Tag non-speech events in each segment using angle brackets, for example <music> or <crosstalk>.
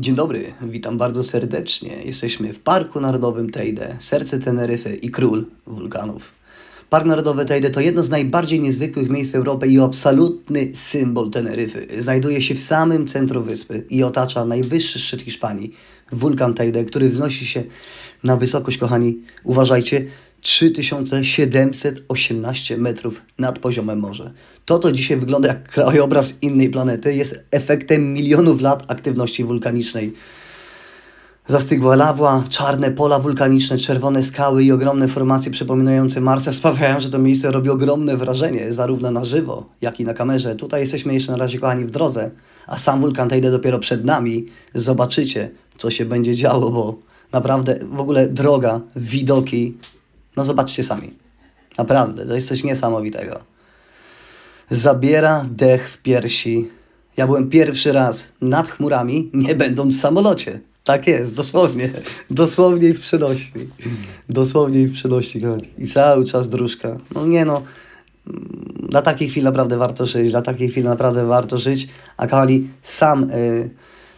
Dzień dobry, witam bardzo serdecznie. Jesteśmy w Parku Narodowym Teide, serce Teneryfy i król wulkanów. Park Narodowy Teide to jedno z najbardziej niezwykłych miejsc w Europie i absolutny symbol Teneryfy. Znajduje się w samym centrum wyspy i otacza najwyższy szczyt Hiszpanii, wulkan Teide, który wznosi się na wysokość, kochani, uważajcie, 3718 metrów nad poziomem morza. To, co dzisiaj wygląda jak krajobraz innej planety, jest efektem milionów lat aktywności wulkanicznej. Zastygła lawa, czarne pola wulkaniczne, czerwone skały i ogromne formacje przypominające Marsa sprawiają, że to miejsce robi ogromne wrażenie, zarówno na żywo, jak i na kamerze. Tutaj jesteśmy jeszcze na razie, kochani, w drodze, a sam wulkan Teide dopiero przed nami. Zobaczycie, co się będzie działo, bo naprawdę w ogóle droga, widoki, no zobaczcie sami. Naprawdę, to jest coś niesamowitego. Zabiera dech w piersi. Ja byłem pierwszy raz nad chmurami, nie będąc w samolocie. Tak jest, dosłownie. Dosłownie i w przenośni. Dosłownie i w przenośni. I cały czas dróżka. No nie no, dla takiej chwili naprawdę warto żyć, dla takiej chwili naprawdę warto żyć. A kochani, sam y,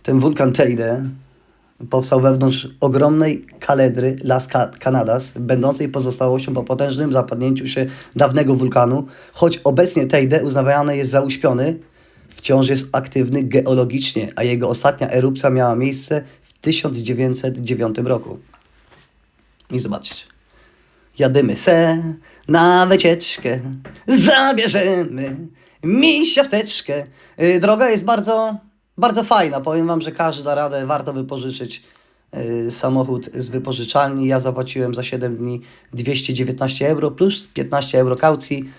ten wulkan Teide powstał wewnątrz ogromnej kaledry Las Canadas, będącej pozostałością po potężnym zapadnięciu się dawnego wulkanu. Choć obecnie Teide uznawany jest za uśpiony, wciąż jest aktywny geologicznie, a jego ostatnia erupcja miała miejsce w 1909 roku. I zobaczcie. Jadymy se na wycieczkę, zabierzemy misia w teczkę. Y, Droga jest bardzo, bardzo fajna. Powiem Wam, że każdy da radę, warto wypożyczyć y, samochód z wypożyczalni. Ja zapłaciłem za 7 dni 219 euro plus 15 euro kaucji,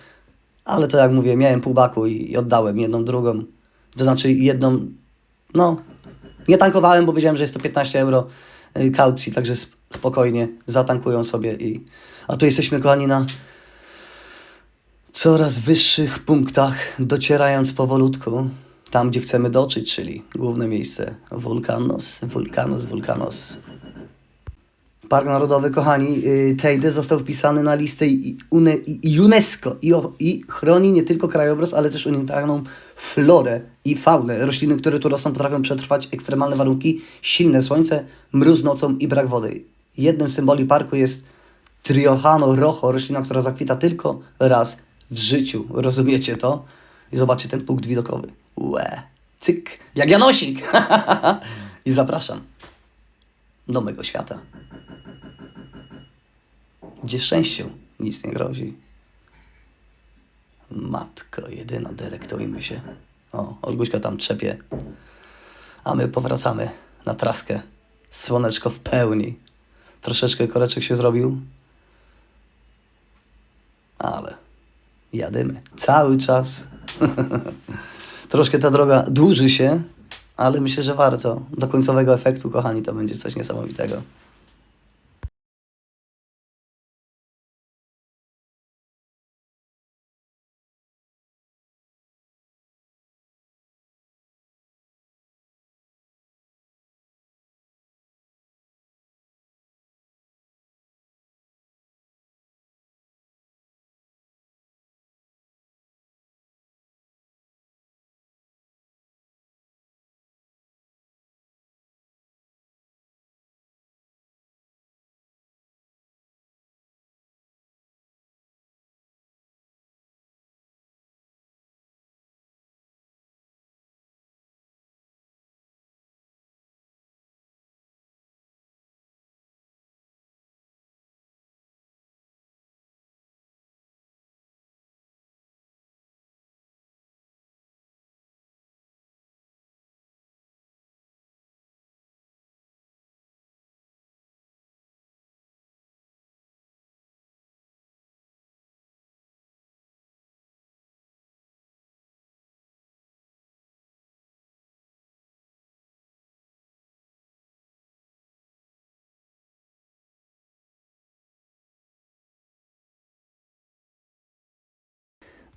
ale to jak mówię, miałem pół baku i, i oddałem jedną drugą. To znaczy jedną, no, nie tankowałem, bo wiedziałem, że jest to 15 euro y, kaucji, także sp- spokojnie zatankują sobie. I... A tu jesteśmy, kochani, na coraz wyższych punktach, docierając powolutku tam, gdzie chcemy dotrzeć, czyli główne miejsce Vulcanos, Vulcanos, Vulcanos. Park Narodowy, kochani, y, Teide został wpisany na listę UNESCO i, i chroni nie tylko krajobraz, ale też unitarną florę i faunę. Rośliny, które tu rosną, potrafią przetrwać ekstremalne warunki, silne słońce, mróz nocą i brak wody. Jednym z symboli parku jest Triojano rojo, roślina, która zakwita tylko raz w życiu. Rozumiecie to? I zobaczcie ten punkt widokowy. Łe, cyk, jak Janosik. <laughs> I zapraszam do mego świata gdzie szczęściu nic nie grozi. Matko jedyna, delektujmy się. O, Olguśka tam trzepie. A my powracamy na traskę. Słoneczko w pełni. Troszeczkę koreczek się zrobił. Ale jadymy. Cały czas. <laughs> Troszkę ta droga dłuży się, ale myślę, że warto. Do końcowego efektu, kochani, to będzie coś niesamowitego.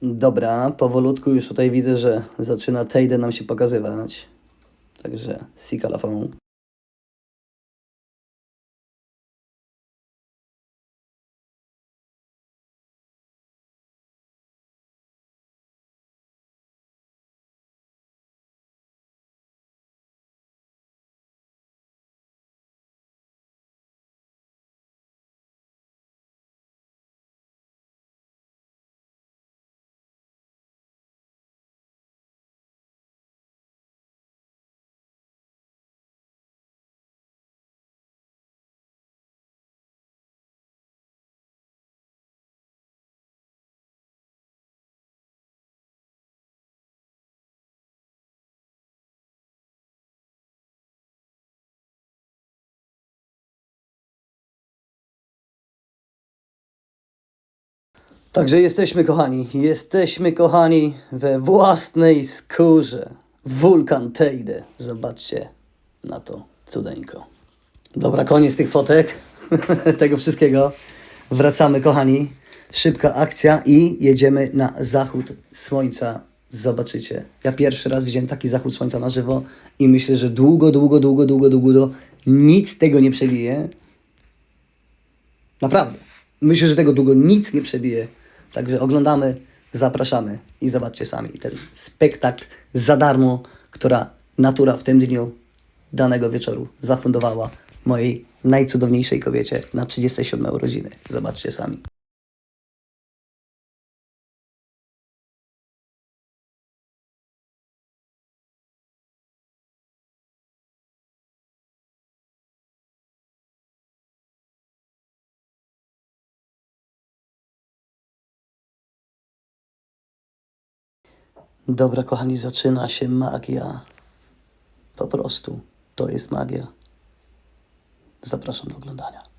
Dobra, powolutku już tutaj widzę, że zaczyna Teide nam się pokazywać. Także Sikalafon. Także jesteśmy kochani, jesteśmy kochani we własnej skórze. Wulkan Teide. Zobaczcie na to cudeńko. Dobra, koniec tych fotek, <laughs> tego wszystkiego. Wracamy kochani. Szybka akcja i jedziemy na zachód słońca. Zobaczycie. Ja pierwszy raz widziałem taki zachód słońca na żywo i myślę, że długo, długo, długo, długo, długo, nic tego nie przebije. Naprawdę. Myślę, że tego długo nic nie przebije. Także oglądamy, zapraszamy i zobaczcie sami ten spektakl za darmo, która natura w tym dniu danego wieczoru zafundowała mojej najcudowniejszej kobiecie na 37 urodziny. Zobaczcie sami. Dobra, kochani, zaczyna się magia. Po prostu to jest magia. Zapraszam do oglądania.